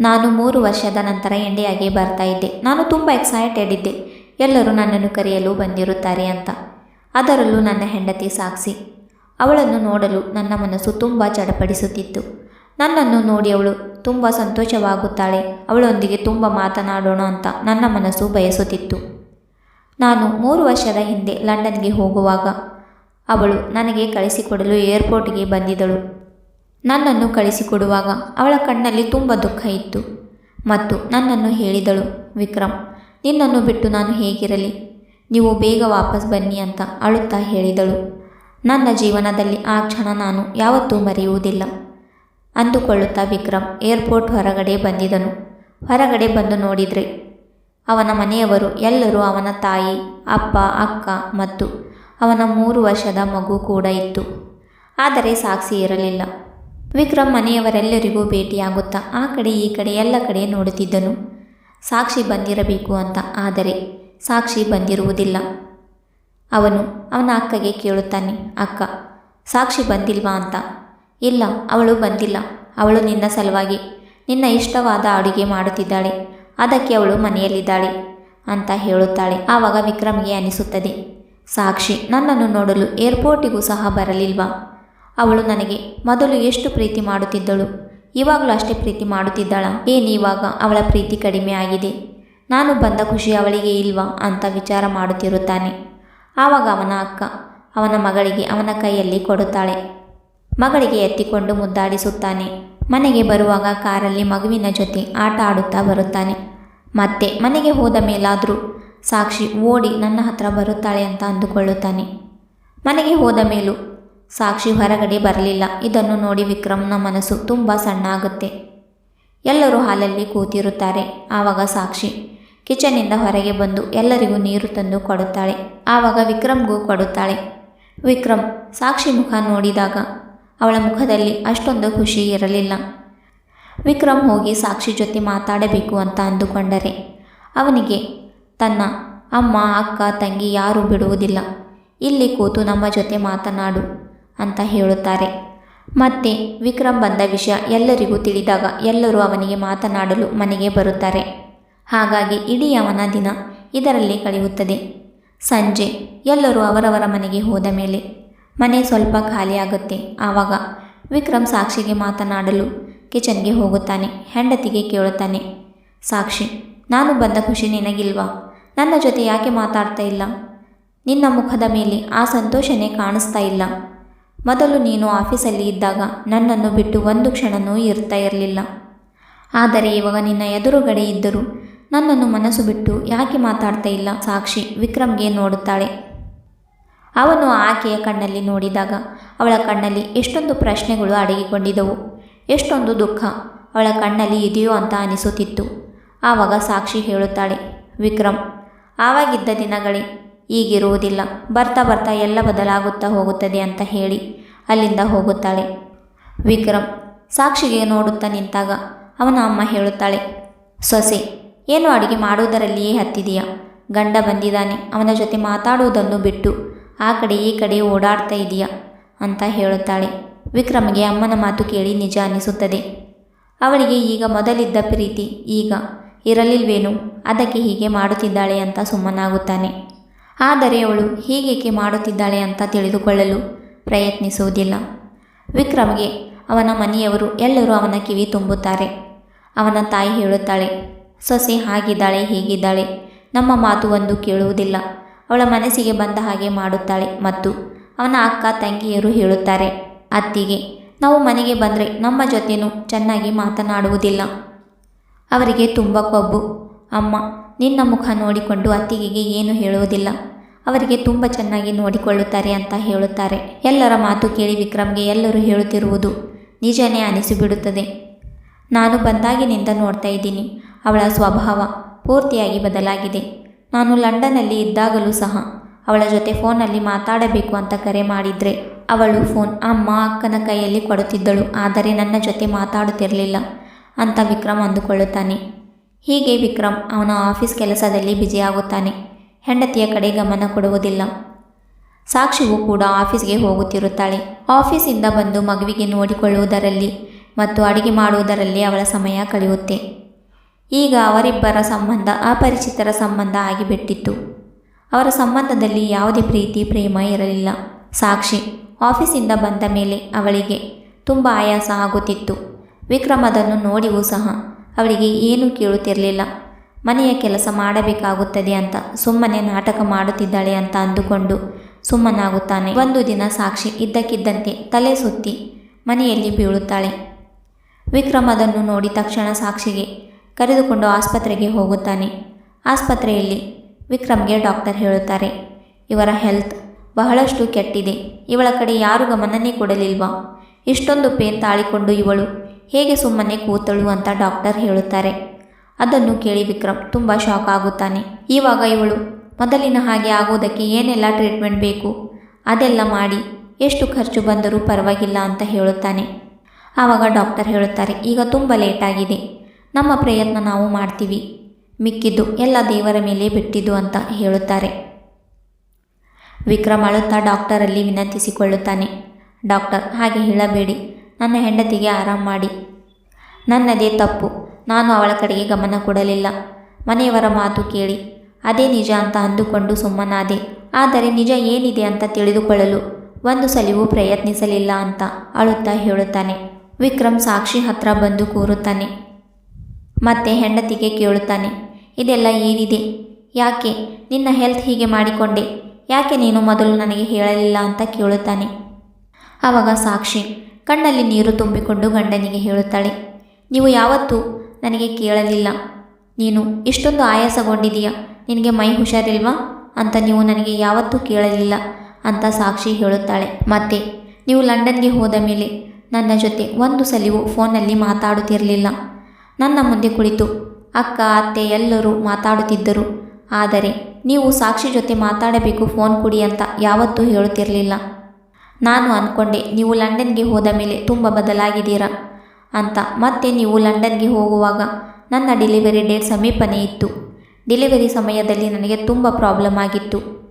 ನಾನು ಮೂರು ವರ್ಷದ ನಂತರ ಇಂಡಿಯಾಗೆ ಬರ್ತಾ ಇದ್ದೆ. ನಾನು ತುಂಬ ಎಕ್ಸೈಟೆಡ್ ಇದ್ದೆ. ಎಲ್ಲರೂ ನನ್ನನ್ನು ಕರೆಯಲು ಬಂದಿರುತ್ತಾರೆ ಅಂತ. ಅದರಲ್ಲೂ ನನ್ನ ಹೆಂಡತಿ ಸಾಕ್ಷಿ. ಅವಳನ್ನು ನೋಡಲು ನನ್ನ ಮನಸ್ಸು ತುಂಬ ಚಡಪಡಿಸುತ್ತಿತ್ತು. ನನ್ನನ್ನು ನೋಡಿ ಅವಳು ತುಂಬ ಸಂತೋಷವಾಗುತ್ತಾಳೆ. ಅವಳೊಂದಿಗೆ ತುಂಬ ಮಾತನಾಡೋಣ ಅಂತ ನನ್ನ ಮನಸ್ಸು ಬಯಸುತ್ತಿತ್ತು. ನಾನು ಮೂರು ವರ್ಷದ ಹಿಂದೆ ಲಂಡನ್ಗೆ ಹೋಗುವಾಗ ಅವಳು ನನಗೆ ಕಳಿಸಿಕೊಡಲು ಏರ್ಪೋರ್ಟ್ಗೆ ಬಂದಿದ್ದಳು. ನನ್ನನ್ನು ಕಳಿಸಿಕೊಡುವಾಗ ಅವಳ ಕಣ್ಣಲ್ಲಿ ತುಂಬ ದುಃಖ ಇತ್ತು. ಮತ್ತು ನನ್ನನ್ನು ಹೇಳಿದಳು ವಿಕ್ರಮ್ ನಿನ್ನನ್ನು ಬಿಟ್ಟು ನಾನು ಹೇಗಿರಲಿ? ನೀವು ಬೇಗ ವಾಪಸ್ ಬನ್ನಿ ಅಂತ ಅಳುತ್ತಾ ಹೇಳಿದಳು. ನನ್ನ ಜೀವನದಲ್ಲಿ ಆ ಕ್ಷಣ ನಾನು ಯಾವತ್ತೂ ಮರೆಯುವುದಿಲ್ಲ, ಅಂದುಕೊಳ್ಳುತ್ತಾ ವಿಕ್ರಮ್ ಏರ್ಪೋರ್ಟ್ ಹೊರಗಡೆ ಬಂದಿದನು. ಹೊರಗಡೆ ಬಂದು ನೋಡಿದರೆ ಅವನ ಮನೆಯವರು ಎಲ್ಲರೂ ಅವನ ತಾಯಿ, ಅಪ್ಪ, ಅಕ್ಕ ಮತ್ತು ಅವನ ಮೂರು ವರ್ಷದ ಮಗು ಕೂಡ ಇತ್ತು. ಆದರೆ ಸಾಕ್ಷಿ ಇರಲಿಲ್ಲ. ವಿಕ್ರಮ್ ಮನೆಯವರೆಲ್ಲರಿಗೂ ಭೇಟಿಯಾಗುತ್ತಾ ಆ ಕಡೆ ಈ ಕಡೆ ಎಲ್ಲ ಕಡೆ ನೋಡುತ್ತಿದ್ದನು. ಸಾಕ್ಷಿ ಬಂದಿರಬೇಕು ಅಂತ, ಆದರೆ ಸಾಕ್ಷಿ ಬಂದಿರುವುದಿಲ್ಲ. ಅವನು ಅವನ ಅಕ್ಕಗೆ ಕೇಳುತ್ತಾನೆ, ಅಕ್ಕ, ಸಾಕ್ಷಿ ಬಂದಿಲ್ವಾ ಅಂತ? ಇಲ್ಲ, ಅವಳು ಬಂದಿಲ್ಲ. ಅವಳು ನಿನ್ನ ಸಲುವಾಗಿ ನಿನ್ನ ಇಷ್ಟವಾದ ಅಡುಗೆ ಮಾಡುತ್ತಿದ್ದಾಳೆ. ಅದಕ್ಕೆ ಅವಳು ಮನೆಯಲ್ಲಿದ್ದಾಳೆ ಅಂತ ಹೇಳುತ್ತಾಳೆ. ಆವಾಗ ವಿಕ್ರಮ್ಗೆ ಅನಿಸುತ್ತದೆ, ಸಾಕ್ಷಿ, ನನ್ನನ್ನು ನೋಡಲು ಏರ್ಪೋರ್ಟಿಗೂ ಸಹ ಬರಲಿಲ್ವಾ? ಅವಳು ನನಗೆ, ಮೊದಲು ಎಷ್ಟು ಪ್ರೀತಿ ಮಾಡುತ್ತಿದ್ದಳು? ಇವಾಗಲೂ ಅಷ್ಟೇ ಪ್ರೀತಿ ಮಾಡುತ್ತಿದ್ದಾಳ? ಏನಿವಾಗ ಅವಳ ಪ್ರೀತಿ ಕಡಿಮೆ ಆಗಿದೆ? ನಾನು ಬಂದ ಖುಷಿ ಅವಳಿಗೆ ಇಲ್ವಾ? ಅಂತ ವಿಚಾರ ಮಾಡುತ್ತಿರುತ್ತಾನೆ. ಆವಾಗ ಅವನ ಅಕ್ಕ ಅವನ ಮಗಳಿಗೆ ಅವನ ಕೈಯಲ್ಲಿ ಕೊಡುತ್ತಾಳೆ. ಮಗಳಿಗೆ ಎತ್ತಿಕೊಂಡು ಮುದ್ದಾಡಿಸುತ್ತಾನೆ. ಮನೆಗೆ ಬರುವಾಗ ಕಾರಲ್ಲಿ ಮಗುವಿನ ಜೊತೆ ಆಟ ಆಡುತ್ತಾ ಬರುತ್ತಾನೆ. ಮತ್ತೆ ಮನೆಗೆ ಹೋದ ಮೇಲಾದರೂ ಸಾಕ್ಷಿ ಓಡಿ ನನ್ನ ಹತ್ರ ಬರುತ್ತಾಳೆ ಅಂತ ಅಂದುಕೊಳ್ಳುತ್ತಾನೆ. ಮನೆಗೆ ಹೋದ ಮೇಲೂ ಸಾಕ್ಷಿ ಹೊರಗಡೆ ಬರಲಿಲ್ಲ. ಇದನ್ನು ನೋಡಿ ವಿಕ್ರಮ್ನ ಮನಸ್ಸು ತುಂಬ ಸಣ್ಣ ಆಗುತ್ತೆ ಎಲ್ಲರೂ ಹಾಲಲ್ಲಿ ಕೂತಿರುತ್ತಾರೆ. ಆವಾಗ ಸಾಕ್ಷಿ ಕಿಚನಿಂದ ಹೊರಗೆ ಬಂದು ಎಲ್ಲರಿಗೂ ನೀರು ತಂದು ಕೊಡುತ್ತಾಳೆ. ಆವಾಗ ವಿಕ್ರಮ್ಗೂ ಕೊಡುತ್ತಾಳೆ. ವಿಕ್ರಮ್ ಸಾಕ್ಷಿ ಮುಖ ನೋಡಿದಾಗ ಅವಳ ಮುಖದಲ್ಲಿ ಅಷ್ಟೊಂದು ಖುಷಿ ಇರಲಿಲ್ಲ. ವಿಕ್ರಮ್ ಹೋಗಿ ಸಾಕ್ಷಿ ಜೊತೆ ಮಾತಾಡಬೇಕು ಅಂತ ಅಂದುಕೊಂಡರೆ ಅವನಿಗೆ ತನ್ನ ಅಮ್ಮ, ಅಕ್ಕ, ತಂಗಿ ಯಾರೂ ಬಿಡುವುದಿಲ್ಲ. ಇಲ್ಲಿ ಕೂತು ನಮ್ಮ ಜೊತೆ ಮಾತನಾಡು. ಅಂತ ಹೇಳುತ್ತಾರೆ. ಮತ್ತೆ ವಿಕ್ರಮ್ ಬಂದ ವಿಷಯ ಎಲ್ಲರಿಗೂ ತಿಳಿದಾಗ ಎಲ್ಲರೂ ಅವನಿಗೆ ಮಾತನಾಡಲು ಮನೆಗೆ ಬರುತ್ತಾರೆ. ಹಾಗಾಗಿ ಇಡೀ ಅವನ ದಿನ ಇದರಲ್ಲಿ ಕಳೆಯುತ್ತದೆ. ಸಂಜೆ ಎಲ್ಲರೂ ಅವರವರ ಮನೆಗೆ ಹೋದ ಮೇಲೆ ಮನೆ ಸ್ವಲ್ಪ ಖಾಲಿಯಾಗುತ್ತೆ ಆವಾಗ ವಿಕ್ರಮ್ ಸಾಕ್ಷಿಗೆ ಮಾತನಾಡಲು ಕಿಚನ್ಗೆ ಹೋಗುತ್ತಾನೆ. ಹೆಂಡತಿಗೆ ಕೇಳುತ್ತಾನೆ, ಸಾಕ್ಷಿ, ನಾನು ಬಂದ ಖುಷಿ ನಿನಗಿಲ್ವಾ? ನನ್ನ ಜೊತೆ ಯಾಕೆ ಮಾತಾಡ್ತಾ ಇಲ್ಲ? ನಿನ್ನ ಮುಖದ ಮೇಲೆ ಆ ಸಂತೋಷನೇ ಕಾಣಿಸ್ತಾ ಇಲ್ಲ. ಮೊದಲು ನೀನು ಆಫೀಸಲ್ಲಿ ಇದ್ದಾಗ ನನ್ನನ್ನು ಬಿಟ್ಟು ಒಂದು ಕ್ಷಣನೂ ಇರ್ತಾ ಇರಲಿಲ್ಲ. ಆದರೆ ಇವಾಗ ನಿನ್ನ ಎದುರುಗಡೆ ಇದ್ದರೂ ನನ್ನನ್ನು ಮನಸ್ಸು ಬಿಟ್ಟು ಯಾಕೆ ಮಾತಾಡ್ತಾ ಇಲ್ಲ ಸಾಕ್ಷಿ ವಿಕ್ರಮ್ಗೆ ನೋಡುತ್ತಾಳೆ. ಅವನು ಆಕೆಯ ಕಣ್ಣಲ್ಲಿ ನೋಡಿದಾಗ ಅವಳ ಕಣ್ಣಲ್ಲಿ ಎಷ್ಟೊಂದು ಪ್ರಶ್ನೆಗಳು ಅಡಗಿಕೊಂಡಿದ್ದವು. ಎಷ್ಟೊಂದು ದುಃಖ ಅವಳ ಕಣ್ಣಲ್ಲಿ ಇದೆಯೋ ಅಂತ ಅನಿಸುತ್ತಿತ್ತು. ಆವಾಗ ಸಾಕ್ಷಿ ಹೇಳುತ್ತಾಳೆ, ವಿಕ್ರಮ್, ಆವಾಗಿದ್ದ ದಿನಗಳೇ ಈಗಿರುವುದಿಲ್ಲ ಬರ್ತಾ ಬರ್ತಾ ಎಲ್ಲ ಬದಲಾಗುತ್ತಾ ಹೋಗುತ್ತದೆ ಅಂತ ಹೇಳಿ ಅಲ್ಲಿಂದ ಹೋಗುತ್ತಾಳೆ. ವಿಕ್ರಮ್ ಸಾಕ್ಷಿಗೆ ನೋಡುತ್ತಾ ನಿಂತಾಗ ಅವನ ಅಮ್ಮ ಹೇಳುತ್ತಾಳೆ, ಸೊಸೆ, ಏನು ಅಡುಗೆ ಮಾಡುವುದರಲ್ಲಿಯೇ ಹತ್ತಿದೆಯಾ? ಗಂಡ ಬಂದಿದ್ದಾನೆ, ಅವನ ಜೊತೆ ಮಾತಾಡುವುದನ್ನು ಬಿಟ್ಟು ಆ ಕಡೆ ಈ ಕಡೆ ಓಡಾಡ್ತಾ ಇದೆಯಾ ಅಂತ ಹೇಳುತ್ತಾಳೆ. ವಿಕ್ರಮ್ಗೆ ಅಮ್ಮನ ಮಾತು ಕೇಳಿ ನಿಜ ಅನಿಸುತ್ತದೆ. ಅವಳಿಗೆ ಈಗ ಮೊದಲಿದ್ದ ಪ್ರೀತಿ, ಈಗ ಇರಲಿಲ್ವೇನು, ಅದಕ್ಕೆ ಹೀಗೆ ಮಾಡುತ್ತಿದ್ದಾಳೆ ಅಂತ ಸುಮ್ಮನಾಗುತ್ತಾನೆ. ಆದರೆ ಅವಳು ಹೀಗೇಕೆ ಮಾಡುತ್ತಿದ್ದಾಳೆ ಅಂತ ತಿಳಿದುಕೊಳ್ಳಲು ಪ್ರಯತ್ನಿಸುವುದಿಲ್ಲ. ವಿಕ್ರಮ್ಗೆ ಅವನ ಮನೆಯವರು ಎಲ್ಲರೂ ಅವನ ಕಿವಿ ತುಂಬುತ್ತಾರೆ. ಅವನ ತಾಯಿ ಹೇಳುತ್ತಾಳೆ, ಸೊಸೆ ಹಾಗಿದ್ದಾಳೆ, ಹೀಗಿದ್ದಾಳೆ. ನಮ್ಮ ಮಾತು ಒಂದು ಕೇಳುವುದಿಲ್ಲ. ಅವಳ ಮನಸ್ಸಿಗೆ ಬಂದ ಹಾಗೆ ಮಾಡುತ್ತಾಳೆ ಮತ್ತು ಅವನ ಅಕ್ಕ ತಂಗಿಯರು ಹೇಳುತ್ತಾರೆ, ಅತ್ತಿಗೆ, ನಾವು ಮನೆಗೆ ಬಂದರೆ ನಮ್ಮ ಜೊತೆನೂ ಚೆನ್ನಾಗಿ ಮಾತನಾಡುವುದಿಲ್ಲ. ಅವರಿಗೆ ತುಂಬ ಕೊಬ್ಬು. ಅಮ್ಮ, ನಿನ್ನ ಮುಖ ನೋಡಿಕೊಂಡು ಅತ್ತಿಗೆಗೆ ಏನು ಹೇಳುವುದಿಲ್ಲ. ಅವರಿಗೆ ತುಂಬ ಚೆನ್ನಾಗಿ ನೋಡಿಕೊಳ್ಳುತ್ತಾರೆ ಅಂತ ಹೇಳುತ್ತಾರೆ. ಎಲ್ಲರ ಮಾತು ಕೇಳಿ ವಿಕ್ರಮ್ಗೆ ಎಲ್ಲರೂ ಹೇಳುತ್ತಿರುವುದು ನಿಜನೇ ಅನಿಸಿಬಿಡುತ್ತದೆ. ನಾನು ಬಂದಾಗಿನಿಂದ ನೋಡ್ತಾ ಇದ್ದೀನಿ. ಅವಳ ಸ್ವಭಾವ ಪೂರ್ತಿಯಾಗಿ ಬದಲಾಗಿದೆ. ನಾನು ಲಂಡನ್ನಲ್ಲಿ ಇದ್ದಾಗಲೂ ಸಹ ಅವಳ ಜೊತೆ ಫೋನಲ್ಲಿ ಮಾತಾಡಬೇಕು ಅಂತ ಕರೆ ಮಾಡಿದರೆ ಅವಳು ಫೋನ್ ಅಮ್ಮ ಅಕ್ಕನ ಕೈಯಲ್ಲಿ ಕೊಡುತ್ತಿದ್ದಳು. ಆದರೆ ನನ್ನ ಜೊತೆ ಮಾತಾಡುತ್ತಿರಲಿಲ್ಲ ಅಂತ ವಿಕ್ರಮ್ ಅಂದುಕೊಳ್ಳುತ್ತಾನೆ. ಹೀಗೆ ವಿಕ್ರಮ್ ಅವನ ಆಫೀಸ್ ಕೆಲಸದಲ್ಲಿ ಬ್ಯುಸಿಯಾಗುತ್ತಾನೆ. ಹೆಂಡತಿಯ ಕಡೆ ಗಮನ ಕೊಡುವುದಿಲ್ಲ. ಸಾಕ್ಷಿಗೂ ಕೂಡ ಆಫೀಸ್ಗೆ ಹೋಗುತ್ತಿರುತ್ತಾಳೆ. ಆಫೀಸಿಂದ ಬಂದು ಮಗುವಿಗೆ ನೋಡಿಕೊಳ್ಳುವುದರಲ್ಲಿ ಮತ್ತು ಅಡಿಗೆ ಮಾಡುವುದರಲ್ಲಿ ಅವಳ ಸಮಯ ಕಳೆಯುತ್ತೆ. ಈಗ ಅವರಿಬ್ಬರ ಸಂಬಂಧ ಅಪರಿಚಿತರ ಸಂಬಂಧ ಆಗಿಬಿಟ್ಟಿತ್ತು. ಅವರ ಸಂಬಂಧದಲ್ಲಿ ಯಾವುದೇ ಪ್ರೀತಿ, ಪ್ರೇಮ ಇರಲಿಲ್ಲ. ಸಾಕ್ಷಿ ಆಫೀಸಿಂದ ಬಂದ ಮೇಲೆ ಅವಳಿಗೆ ತುಂಬ ಆಯಾಸ ಆಗುತ್ತಿತ್ತು. ವಿಕ್ರಮ್ ಅದನ್ನು ನೋಡಿಯೂ ಸಹ ಅವಳಿಗೆ ಏನೂ ಕೇಳುತ್ತಿರಲಿಲ್ಲ. ಮನೆಯ ಕೆಲಸ ಮಾಡಬೇಕಾಗುತ್ತದೆ ಅಂತ ಸುಮ್ಮನೆ ನಾಟಕ ಮಾಡುತ್ತಿದ್ದಾಳೆ ಅಂತ ಅಂದುಕೊಂಡು ಸುಮ್ಮನಾಗುತ್ತಾನೆ. ಒಂದು ದಿನ ಸಾಕ್ಷಿ ಇದ್ದಕ್ಕಿದ್ದಂತೆ ತಲೆ ಸುತ್ತಿ ಮನೆಯಲ್ಲಿ ಬೀಳುತ್ತಾಳೆ. ವಿಕ್ರಮ್ ಅದನ್ನು ನೋಡಿ ತಕ್ಷಣ ಸಾಕ್ಷಿಗೆ ಕರೆದುಕೊಂಡು ಆಸ್ಪತ್ರೆಗೆ ಹೋಗುತ್ತಾನೆ. ಆಸ್ಪತ್ರೆಯಲ್ಲಿ ವಿಕ್ರಮ್ಗೆ ಡಾಕ್ಟರ್ ಹೇಳುತ್ತಾರೆ, ಇವರ ಹೆಲ್ತ್ ಬಹಳಷ್ಟು ಕೆಟ್ಟಿದೆ. ಇವಳ ಕಡೆ ಯಾರು ಗಮನನೇ ಕೊಡಲಿಲ್ವಾ? ಇಷ್ಟೊಂದು ಪೇನ್ ತಾಳಿಕೊಂಡು ಇವಳು ಹೇಗೆ ಸುಮ್ಮನೆ ಕೂತಳು ಅಂತ ಡಾಕ್ಟರ್ ಹೇಳುತ್ತಾರೆ. ಅದನ್ನು ಕೇಳಿ ವಿಕ್ರಮ್ ತುಂಬ ಶಾಕ್ ಆಗುತ್ತಾನೆ. ಇವಾಗ ಇವಳು, ಮೊದಲಿನ ಹಾಗೆ ಆಗೋದಕ್ಕೆ ಏನೆಲ್ಲ ಟ್ರೀಟ್ಮೆಂಟ್ ಬೇಕು? ಅದೆಲ್ಲ ಮಾಡಿ, ಎಷ್ಟು ಖರ್ಚು ಬಂದರೂ ಪರವಾಗಿಲ್ಲ ಅಂತ ಹೇಳುತ್ತಾನೆ. ಆವಾಗ ಡಾಕ್ಟರ್ ಹೇಳುತ್ತಾರೆ, ಈಗ ತುಂಬ ಲೇಟಾಗಿದೆ. ನಮ್ಮ ಪ್ರಯತ್ನ ನಾವು ಮಾಡ್ತೀವಿ. ಮಿಕ್ಕಿದ್ದು ಎಲ್ಲ ದೇವರ ಮೇಲೆ ಬಿಟ್ಟಿದ್ದು ಅಂತ ಹೇಳುತ್ತಾರೆ. ವಿಕ್ರಮ್ ಅಳುತ್ತಾ ಡಾಕ್ಟರಲ್ಲಿ ವಿನಂತಿಸಿಕೊಳ್ಳುತ್ತಾನೆ, ಡಾಕ್ಟರ್, ಹಾಗೆ ಹೇಳಬೇಡಿ. ನನ್ನ ಹೆಂಡತಿಗೆ ಆರಾಮ ಮಾಡಿ. ನನ್ನದೇ ತಪ್ಪು. ನಾನು ಅವಳ ಕಡೆಗೆ ಗಮನ ಕೊಡಲಿಲ್ಲ. ಮನೆಯವರ ಮಾತು ಕೇಳಿ. ಅದೇ ನಿಜ ಅಂತ ಅಂದುಕೊಂಡು ಸುಮ್ಮನಾದೆ. ಆದರೆ ನಿಜ ಏನಿದೆ ಅಂತ ತಿಳಿದುಕೊಳ್ಳಲು ಒಂದು ಸಲಿವು ಪ್ರಯತ್ನಿಸಲಿಲ್ಲ ಅಂತ ಅಳುತ್ತಾ ಹೇಳುತ್ತಾನೆ. ವಿಕ್ರಮ್ ಸಾಕ್ಷಿ ಹತ್ರ ಬಂದು ಕೂರುತ್ತಾನೆ. ಮತ್ತೆ ಹೆಂಡತಿಗೆ ಕೇಳುತ್ತಾನೆ. ಇದೆಲ್ಲ ಏನಿದೆ? ಯಾಕೆ? ನಿನ್ನ ಹೆಲ್ತ್ ಹೀಗೆ ಮಾಡಿಕೊಂಡೆ. ಯಾಕೆ ನೀನು ಮೊದಲು ನನಗೆ ಹೇಳಲಿಲ್ಲ ಅಂತ ಕೇಳುತ್ತಾನೆ. ಆವಾಗ ಸಾಕ್ಷಿ ಕಣ್ಣಲ್ಲಿ ನೀರು ತುಂಬಿಕೊಂಡು ಗಂಡನಿಗೆ ಹೇಳುತ್ತಾಳೆ, ನೀವು ಯಾವತ್ತೂ ನನಗೆ ಕೇಳಲಿಲ್ಲ. ನೀನು ಇಷ್ಟೊಂದು ಆಯಾಸಗೊಂಡಿದೀಯಾ? ನಿನಗೆ ಮೈ ಹುಷಾರಿಲ್ವಾ? ಅಂತ ನೀವು ನನಗೆ ಯಾವತ್ತೂ ಕೇಳಲಿಲ್ಲ ಅಂತ ಸಾಕ್ಷಿ ಹೇಳುತ್ತಾಳೆ. ಮತ್ತೆ, ನೀವು ಲಂಡನ್ಗೆ ಹೋದ ಮೇಲೆ ನನ್ನ ಜೊತೆ ಒಂದು ಸಲಿವು ಫೋನಲ್ಲಿ ಮಾತಾಡುತ್ತಿರಲಿಲ್ಲ. ನನ್ನ ಮುಂದೆ ಕುಳಿತು ಅಕ್ಕ, ಅತ್ತೆ ಎಲ್ಲರೂ ಮಾತಾಡುತ್ತಿದ್ದರು. ಆದರೆ, ನೀವು ಸಾಕ್ಷಿ ಜೊತೆ ಮಾತಾಡಬೇಕು, ಫೋನ್ ಕೊಡಿ ಅಂತ ಯಾವತ್ತೂ ಹೇಳುತ್ತಿರಲಿಲ್ಲ. ನಾನು ಅಂದ್ಕೊಂಡೆ ನೀವು ಲಂಡನ್ಗೆ ಹೋದ ಮೇಲೆ ತುಂಬ ಬದಲಾಗಿದ್ದೀರಾ? ಅಂತ. ಮತ್ತೆ ನೀವು ಲಂಡನ್ಗೆ ಹೋಗುವಾಗ ನನ್ನ ಡೆಲಿವರಿ ಡೇಟ್ ಸಮೀಪನೇ ಇತ್ತು. ಡೆಲಿವರಿ ಸಮಯದಲ್ಲಿ ನನಗೆ ತುಂಬ ಪ್ರಾಬ್ಲಮ್ ಆಗಿತ್ತು.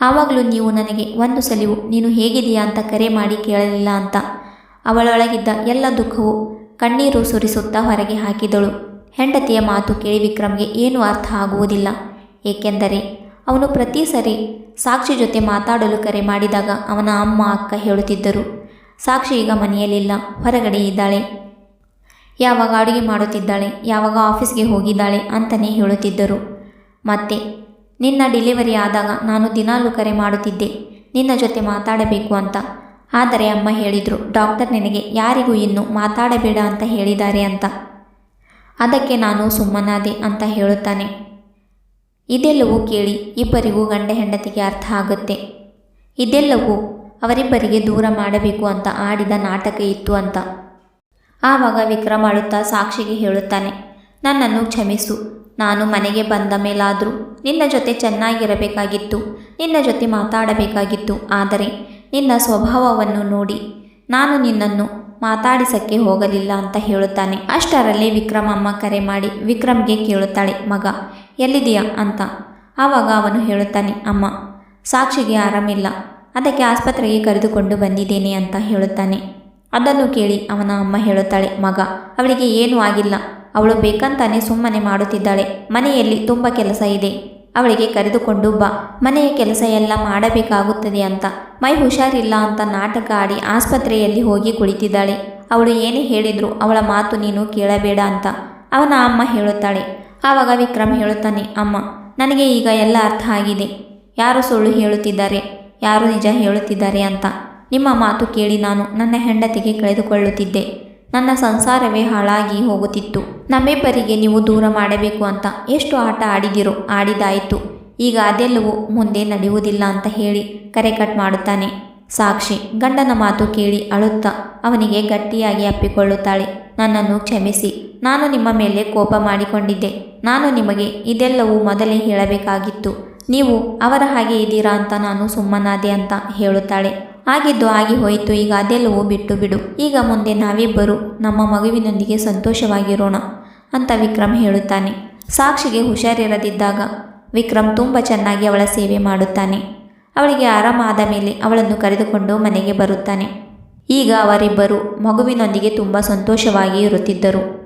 ಆವಾಗಲೂ ನೀವು ನನಗೆ ಒಂದು ಸಲಿವು, ನೀನು ಹೇಗಿದೆಯಾ ಅಂತ ಕರೆ ಮಾಡಿ ಕೇಳಲಿಲ್ಲ ಅಂತ. ಅವಳೊಳಗಿದ್ದ ಎಲ್ಲ ದುಃಖವು ಕಣ್ಣೀರು ಸುರಿಸುತ್ತಾ ಹೊರಗೆ ಹಾಕಿದಳು. ಹೆಂಡತಿಯ ಮಾತು ಕೇಳಿ ವಿಕ್ರಮ್ಗೆ ಏನೂ ಅರ್ಥ ಆಗುವುದಿಲ್ಲ. ಏಕೆಂದರೆ ಅವನು ಪ್ರತಿ ಸರಿ ಸಾಕ್ಷಿ ಜೊತೆ ಮಾತಾಡಲು ಕರೆ ಮಾಡಿದಾಗ ಅವನ ಅಮ್ಮ, ಅಕ್ಕ ಹೇಳುತ್ತಿದ್ದರು. ಸಾಕ್ಷಿ ಈಗ ಮನೆಯಲ್ಲಿಲ್ಲ, ಹೊರಗಡೆ ಇದ್ದಾಳೆ. ಯಾವಾಗ ಅಡುಗೆ ಮಾಡುತ್ತಿದ್ದಾಳೆ, ಯಾವಾಗ ಆಫೀಸ್ಗೆ ಹೋಗಿದ್ದಾಳೆ ಅಂತಲೇ ಹೇಳುತ್ತಿದ್ದರು. ಮತ್ತೆ, ನಿನ್ನ ಡೆಲಿವರಿ ಆದಾಗ ನಾನು ದಿನಾಲೂ ಕರೆ ಮಾಡುತ್ತಿದ್ದೆ, ನಿನ್ನ ಜೊತೆ ಮಾತಾಡಬೇಕು ಅಂತ. ಆದರೆ ಅಮ್ಮ ಹೇಳಿದರು, ಡಾಕ್ಟರ್ ನಿನಗೆ ಯಾರಿಗೂ ಇನ್ನೂ ಮಾತಾಡಬೇಡ ಅಂತ ಹೇಳಿದ್ದಾರೆ ಅಂತ. ಅದಕ್ಕೆ ನಾನು ಸುಮ್ಮನಾದೆ ಅಂತ ಹೇಳುತ್ತಾನೆ. ಇದೆಲ್ಲವೂ ಕೇಳಿ ಇಬ್ಬರಿಗೂ ಗಂಡ ಹೆಂಡತಿಗೆ ಅರ್ಥ ಆಗುತ್ತೆ. ಇದೆಲ್ಲವೂ ಅವರಿಬ್ಬರಿಗೆ ದೂರ ಮಾಡಬೇಕು ಅಂತ ಆಡಿದ ನಾಟಕ ಇತ್ತು ಅಂತ. ಆವಾಗ ವಿಕ್ರಮ್ ಅಳುತ್ತಾ ಸಾಕ್ಷಿಗೆ ಹೇಳುತ್ತಾನೆ, ನನ್ನನ್ನು ಕ್ಷಮಿಸು. ನಾನು ಮನೆಗೆ ಬಂದ ಮೇಲಾದರೂ ನಿನ್ನ ಜೊತೆ ಚೆನ್ನಾಗಿರಬೇಕಾಗಿತ್ತು. ನಿನ್ನ ಜೊತೆ ಮಾತಾಡಬೇಕಾಗಿತ್ತು. ಆದರೆ ನಿನ್ನ ಸ್ವಭಾವವನ್ನು ನೋಡಿ ನಾನು ನಿನ್ನನ್ನು ಮಾತಾಡಿಸಕ್ಕೆ ಹೋಗಲಿಲ್ಲ ಅಂತ ಹೇಳುತ್ತಾನೆ. ಅಷ್ಟರಲ್ಲಿ ವಿಕ್ರಮ್ ಅಮ್ಮ ಕರೆ ಮಾಡಿ ವಿಕ್ರಮ್ಗೆ ಕೇಳುತ್ತಾಳೆ, ಮಗ ಎಲ್ಲಿದೆಯಾ ಅಂತ. ಆವಾಗ ಅವನು ಹೇಳುತ್ತಾನೆ, ಅಮ್ಮ, ಸಾಕ್ಷಿಗೆ ಆರಾಮಿಲ್ಲ. ಅದಕ್ಕೆ ಆಸ್ಪತ್ರೆಗೆ ಕರೆದುಕೊಂಡು ಬಂದಿದ್ದೇನೆ ಅಂತ ಹೇಳುತ್ತಾನೆ. ಅದನ್ನು ಕೇಳಿ ಅವನ ಅಮ್ಮ ಹೇಳುತ್ತಾಳೆ, ಮಗ, ಅವಳಿಗೆ ಏನೂ ಆಗಿಲ್ಲ. ಅವಳು ಬೇಕಂತಾನೆ ಸುಮ್ಮನೆ ಮಾಡುತ್ತಿದ್ದಾಳೆ. ಮನೆಯಲ್ಲಿ ತುಂಬ ಕೆಲಸ ಇದೆ. ಅವಳಿಗೆ ಕರೆದುಕೊಂಡು ಬಾ. ಮನೆಯ ಕೆಲಸ ಎಲ್ಲ ಮಾಡಬೇಕಾಗುತ್ತದೆ ಅಂತ. ಮೈ ಹುಷಾರಿಲ್ಲ ಅಂತ ನಾಟಕ ಆಡಿ ಆಸ್ಪತ್ರೆಯಲ್ಲಿ ಹೋಗಿ ಕುಳಿತಿದ್ದಾಳೆ. ಅವಳು ಏನೇ ಹೇಳಿದ್ರು ಅವಳ ಮಾತು ನೀನು ಕೇಳಬೇಡ ಅಂತ. ಅವನ ಅಮ್ಮ ಹೇಳುತ್ತಾಳೆ ಆವಾಗ ವಿಕ್ರಮ್ ಹೇಳುತ್ತಾನೆ, ಅಮ್ಮ, ನನಗೆ ಈಗ ಎಲ್ಲ ಅರ್ಥ ಆಗಿದೆ. ಯಾರು ಸುಳ್ಳು ಹೇಳುತ್ತಿದ್ದಾರೆ, ಯಾರು ನಿಜ ಹೇಳುತ್ತಿದ್ದಾರೆ ಅಂತ. ನಿಮ್ಮ ಮಾತು ಕೇಳಿ ನಾನು ನನ್ನ ಹೆಂಡತಿಗೆ ಕಳೆದುಕೊಳ್ಳುತ್ತಿದ್ದೆ. ನನ್ನ ಸಂಸಾರವೇ ಹಾಳಾಗಿ ಹೋಗುತ್ತಿತ್ತು. ನಮ್ಮಿಬ್ಬರಿಗೆ ನೀವು ದೂರ ಮಾಡಬೇಕು ಅಂತ ಎಷ್ಟು ಆಟ ಆಡಿದಿರೋ, ಆಡಿದಾಯಿತು. ಈಗ ಅದೆಲ್ಲವೂ ಮುಂದೆ ನಡೆಯುವುದಿಲ್ಲ ಅಂತ ಹೇಳಿ ಕರೆ ಕಟ್ ಮಾಡುತ್ತಾನೆ. ಸಾಕ್ಷಿ, ಗಂಡನ ಮಾತು ಕೇಳಿ ಅಳುತ್ತಾ ಅವನಿಗೆ ಗಟ್ಟಿಯಾಗಿ ಅಪ್ಪಿಕೊಳ್ಳುತ್ತಾಳೆ. ನನ್ನನ್ನು ಕ್ಷಮಿಸಿ. ನಾನು ನಿಮ್ಮ ಮೇಲೆ ಕೋಪ ಮಾಡಿಕೊಂಡಿದ್ದೆ. ನಾನು ನಿಮಗೆ ಇದೆಲ್ಲವೂ ಮೊದಲೇ ಹೇಳಬೇಕಾಗಿತ್ತು. ನೀವು ಅವರ ಹಾಗೆ ಇದ್ದೀರಾ ಅಂತ ನಾನು ಸುಮ್ಮನಾದೆ ಅಂತ ಹೇಳುತ್ತಾಳೆ. ಆಗಿದ್ದು ಆಗಿ ಹೋಯಿತು, ಈಗ ಅದೆಲ್ಲವೂ ಬಿಟ್ಟು ಬಿಡು. ಈಗ ಮುಂದೆ ನಾವಿಬ್ಬರು ನಮ್ಮ ಮಗುವಿನೊಂದಿಗೆ ಸಂತೋಷವಾಗಿರೋಣ ಅಂತ ವಿಕ್ರಮ್ ಹೇಳುತ್ತಾನೆ. ಸಾಕ್ಷಿಗೆ ಹುಷಾರಿರದಿದ್ದಾಗ ವಿಕ್ರಮ್ ತುಂಬ ಚೆನ್ನಾಗಿ ಅವಳ ಸೇವೆ ಮಾಡುತ್ತಾನೆ. ಅವಳಿಗೆ ಆರಾಮಾದ ಮೇಲೆ ಅವಳನ್ನು ಕರೆದುಕೊಂಡು ಮನೆಗೆ ಬರುತ್ತಾನೆ. ಈಗ ಅವರಿಬ್ಬರು ಮಗುವಿನೊಂದಿಗೆ ತುಂಬ ಸಂತೋಷವಾಗಿ ಇರುತ್ತಿದ್ದರು.